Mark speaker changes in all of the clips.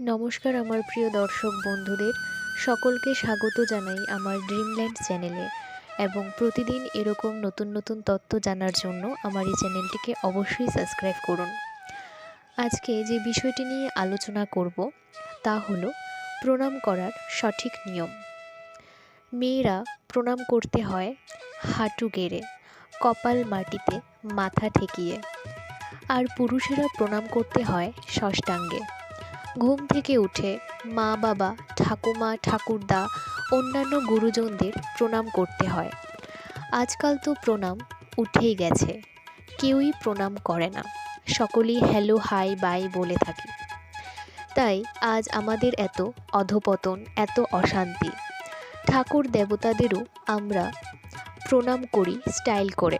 Speaker 1: নমস্কার আমার প্রিয় দর্শক বন্ধুদের, সকলকে স্বাগত জানাই আমার ড্রিমল্যান্ড চ্যানেলে এবং প্রতিদিন এরকম নতুন নতুন তথ্য জানার জন্য আমার এই চ্যানেলটিকে অবশ্যই সাবস্ক্রাইব করুন। আজকে যে বিষয়টি নিয়ে আলোচনা করব, তা হলো প্রণাম করার সঠিক নিয়ম। মেয়েরা প্রণাম করতে হয় হাঁটু গেড়ে, কপাল মাটিতে মাথা ঠেকিয়ে। আর পুরুষেরা প্রণাম করতে হয় ষষ্ঠাঙ্গে। ঘুম থেকে উঠে মা বাবা, ঠাকুমা, ঠাকুরদা, অন্যান্য গুরুজনদের প্রণাম করতে হয়। আজকাল তো প্রণাম উঠেই গেছে, কেউই প্রণাম করে না, সকলেই হ্যালো, হাই, বাই বলে থাকি। তাই আজ আমাদের এত অধপতন, এত অশান্তি, ঠাকুর দেবতাদেরও আমরা প্রণাম করি স্টাইল করে।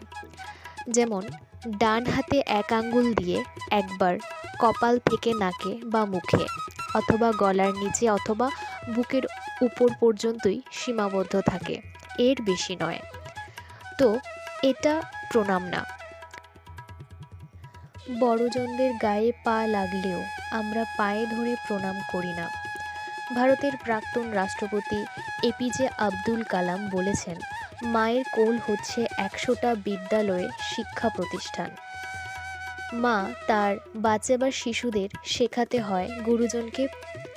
Speaker 1: যেমন ডান হাতে এক আঙ্গুল দিয়ে একবার কপাল থেকে নাকে বা মুখে, অথবা গলার নিচে অথবা বুকের উপর পর্যন্তই সীমাবদ্ধ থাকে। এর বেশি নয়। তো, এটা প্রণাম না। বড়জনদের গায়ে পা লাগলেও আমরা পায়ে ধরে প্রণাম করি না। ভারতের প্রাক্তন রাষ্ট্রপতি এপিজে আব্দুল কালাম বলেছেন, মায়ের কোল হচ্ছে একশোটা বিদ্যালয়ে শিক্ষা প্রতিষ্ঠান। মা তার বাচ্চা বা শিশুদের শেখাতে হয়, গুরুজনকে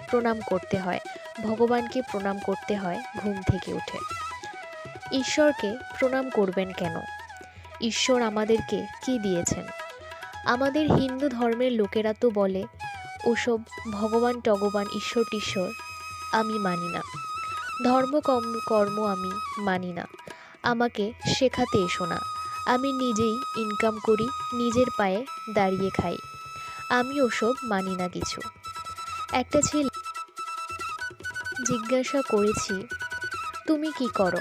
Speaker 1: প্রণাম করতে হয়, ভগবানকে প্রণাম করতে হয় ঘুম থেকে উঠে। ঈশ্বরকে প্রণাম করবেন কেন? ঈশ্বর আমাদেরকে কি দিয়েছেন? আমাদের হিন্দু ধর্মের লোকেরা তো বলে, ওসব ভগবান টগবান, ঈশ্বর টিশ্বর আমি মানি না। ধর্ম কর্ম কর্ম আমি মানি না। আমাকে শেখাতে এসো না। আমি নিজেই ইনকাম করি, নিজের পায়ে দাঁড়িয়ে খাই। আমি ওসব মানি না কিছু। একটা ছেলে জিজ্ঞাসা করেছি, তুমি কি করো?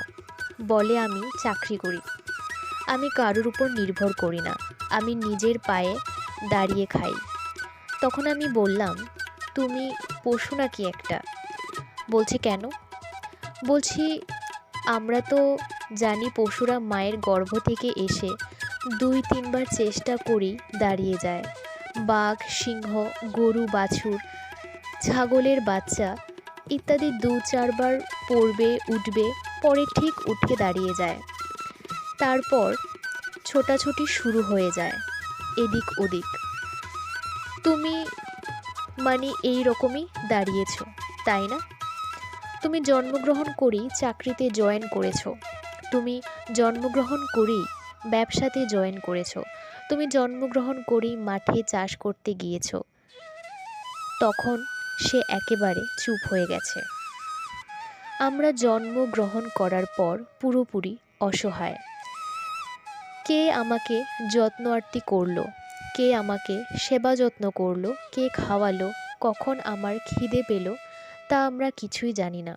Speaker 1: বলে, আমি চাকরি করি। আমি কারোর উপর নির্ভর করি না। আমি নিজের পায়ে দাঁড়িয়ে খাই। তখন আমি বললাম, তুমি পশু নাকি একটা? বলছে, কেন? বলছি, আমরা তো জানি পশুরা মায়ের গর্ভ থেকে এসে দুই তিনবার চেষ্টা করেই দাঁড়িয়ে যায়। বাঘ, সিংহ, গরু, বাছুর, ছাগলের বাচ্চা ইত্যাদি দু চারবার পড়বে, উঠবে, পরে ঠিক উঠে দাঁড়িয়ে যায়। তারপর ছোটাছুটি শুরু হয়ে যায়, এদিক ওদিক। তুমি মানে এই রকমই দাঁড়িয়েছ, তাই না? তুমি জন্মগ্রহণ করেই চাকরিতে জয়েন করেছ। তুমি জন্মগ্রহণ করেই ব্যবসাতে জয়েন করেছ। তুমি জন্মগ্রহণ করেই মাঠে চাষ করতে গিয়েছো। তখন সে একেবারে চুপ হয়ে গেছে। আমরা জন্মগ্রহণ করার পর পুরোপুরি অসহায়। কে আমাকে যত্ন আরতি করল? কে আমাকে সেবা যত্ন করল? কে খাওয়ালো? কখন আমার খিদে পেল? তা আমরা কিছুই জানি না।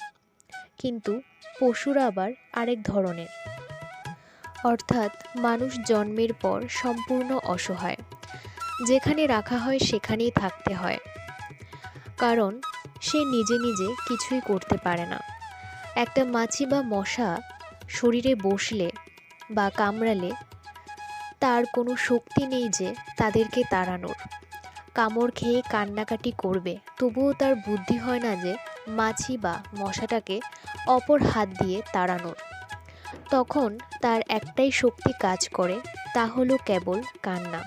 Speaker 1: কিন্তু পশুরা আবার আরেক ধরনের। অর্থাৎ মানুষ জন্মের পর সম্পূর্ণ অসহায়। যেখানে রাখা হয় সেখানেই থাকতে হয়। কারণ সে নিজে নিজে কিছুই করতে পারে না। একটা মাছি বা মশা শরীরে বসলে বা কামড়ালে তার কোনো শক্তি নেই যে তাদেরকে তাড়ানোর। কামড় খেয়ে কান্নাকাটি করবে। তবুও তার বুদ্ধি হয় না যে মাছি বা মশাটাকে অপর হাত দিয়ে তাড়ানোর। তখন তার একটাই শক্তি কাজ করে, তা হলো কেবল কান্না।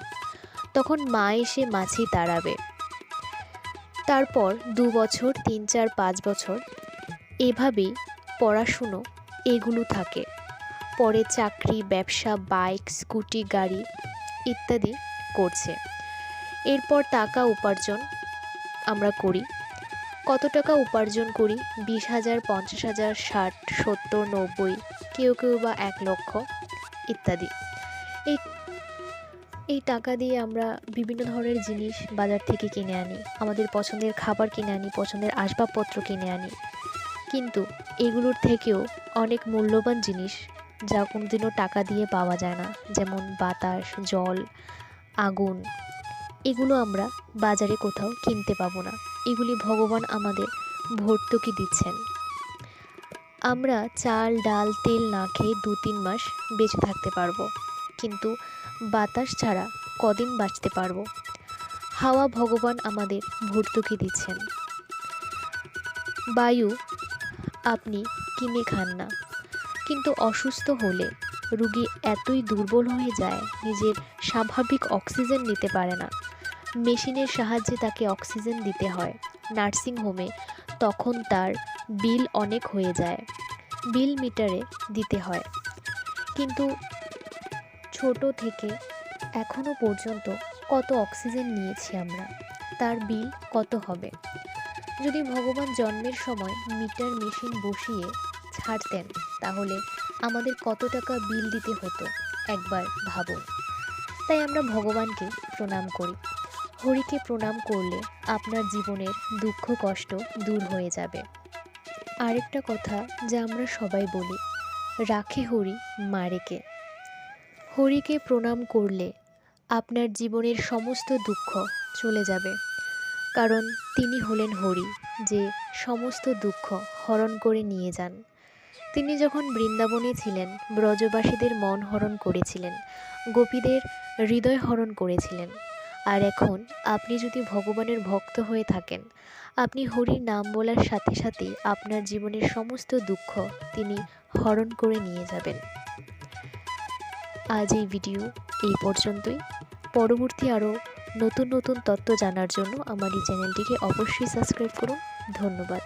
Speaker 1: তখন মা এসে মাছি তাড়াবে। তারপর দু বছর, তিন চার, পাঁচ বছর এভাবেই পড়াশুনো এগুলো থাকে। পরে চাকরি, ব্যবসা, বাইক, স্কুটি, গাড়ি ইত্যাদি করছে। এরপর টাকা উপার্জন আমরা করি। কত টাকা উপার্জন করি? বিশ হাজার, পঞ্চাশ হাজার, ষাট, সত্তর, নব্বই, কেউ কেউ বা এক লক্ষ ইত্যাদি। এই এই টাকা দিয়ে আমরা বিভিন্ন ধরনের জিনিস বাজার থেকে কিনে আনি। আমাদের পছন্দের খাবার কিনে আনি, পছন্দের আসবাবপত্র কিনে আনি। কিন্তু এগুলোর থেকেও অনেক মূল্যবান জিনিস যা কোনোদিনও টাকা দিয়ে পাওয়া যায় না। যেমন বাতাস, জল, আগুন এগুলো আমরা বাজারে কোথাও কিনতে পাবো না। এগুলি ভগবান আমাদের ভর্তুকি দিচ্ছেন। আমরা চাল, ডাল, তেল না খেয়ে দু তিন মাস বেঁচে থাকতে পারব। কিন্তু বাতাস ছাড়া কদিন বাঁচতে পারব? হাওয়া ভগবান আমাদের ভর্তুকি দিচ্ছেন। বায়ু, আপনি কিনে খান না। কিন্তু অসুস্থ হলে রুগী এতই দুর্বল হয়ে যায়, নিজের স্বাভাবিক অক্সিজেন নিতে পারে না। মেশিনের সাহায্যে তাকে অক্সিজেন দিতে হয়। নার্সিং হোমে তখন তার বিল অনেক হয়ে যায়, বিল মিটারে দিতে হয়। কিন্তু ছোট থেকে এখনও পর্যন্ত কত অক্সিজেন নিয়েছি আমরা, তার বিল কত হবে? যদি ভগবান জন্মের সময় মিটার মেশিন বসিয়ে ছাড়তেন, তাহলে আমাদের কত টাকা বিল দিতে হতো, একবার ভাবুন। তাই আমরা ভগবানকে প্রণাম করি। হরিকে প্রণাম করলে আপনার জীবনের দুঃখ, কষ্ট দূর হয়ে যাবে। আরেকটা কথা যা আমরা সবাই বলি, রাখে হরি মারেকে। হরিকে প্রণাম করলে আপনার জীবনের সমস্ত দুঃখ চলে যাবে। কারণ তিনি হলেন হরি, যে সমস্ত দুঃখ হরণ করে নিয়ে যান। তিনি যখন বৃন্দাবনে ছিলেন, ব্রজবাসীদের মন হরণ করেছিলেন, গোপীদের হৃদয় হরণ করেছিলেন। আর এখন আপনি যদি ভগবানের ভক্ত হয়ে থাকেন, আপনি হরির নাম বলার সাথে সাথে আপনার জীবনের সমস্ত দুঃখ তিনি হরণ করে নিয়ে যাবেন। আজ এই ভিডিও এই পর্যন্তই। পরবর্তী আরও নতুন নতুন তত্ত্ব জানার জন্য আমার এই চ্যানেলটিকে অবশ্যই সাবস্ক্রাইব করুন। ধন্যবাদ।